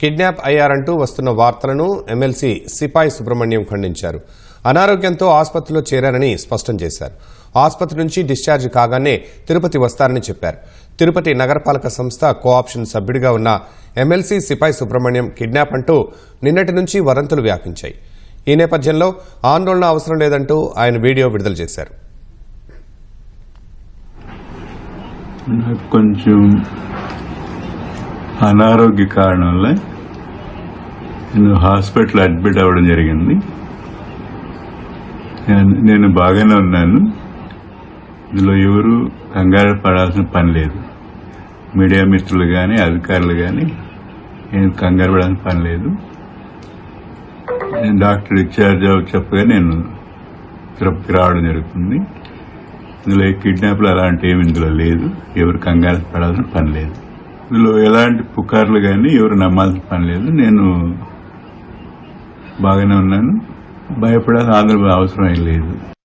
Kidnap అయ్యారంటూ వస్తున్న వార్తలను MLC సిపాయి సుబ్రహ్మణ్యం ఖండించారు. అనారోగ్యంతో ఆసుపత్రిలో చేరారని స్పష్టం చేశారు. ఆసుపత్రి నుంచి డిశ్చార్జ్ కాగానే తిరుపతి వస్తారని చెప్పారు. తిరుపతి నగరపాలక సంస్థ కోఆప్షన్ సభ్యుడిగా ఉన్న ఎమ్మెల్సీ సిపాయి సుబ్రహ్మణ్యం కిడ్నాప్ అంటూ నిన్నటి నుంచి వదంతులు వ్యాపించాయి. ఈ నేపథ్యంలో ఆందోళన అవసరం లేదంటూ ఆయన వీడియో విడుదల చేశారు. నాకు కొంచెం అనారోగ్య కారణం వల్ల నేను హాస్పిటల్ అడ్మిట్ అవ్వడం జరిగింది. నేను- బాగానే ఉన్నాను. ఇందులో ఎవరు కంగారు పడాల్సిన పని లేదు. మీడియా మిత్రులు కానీ అధికారులు కానీ నేను కంగారు పడాల్సిన పని లేదు. నేను డాక్టర్ డిశ్చార్జ్ చెప్పగా నేను తిరుపతికి రావడం జరుగుతుంది. ఇందులో కిడ్నాప్లు అలాంటివి ఏమి ఇందులో లేదు. ఎవరు కంగారు పడాల్సిన పని లేదు. ఇందులో ఎలాంటి పుకార్లు కానీ ఎవరు నమ్మాల్సిన పని లేదు. నేను బాగానే ఉన్నాను. భయపడాల్సిన ఆందోళన అవసరం ఏం లేదు.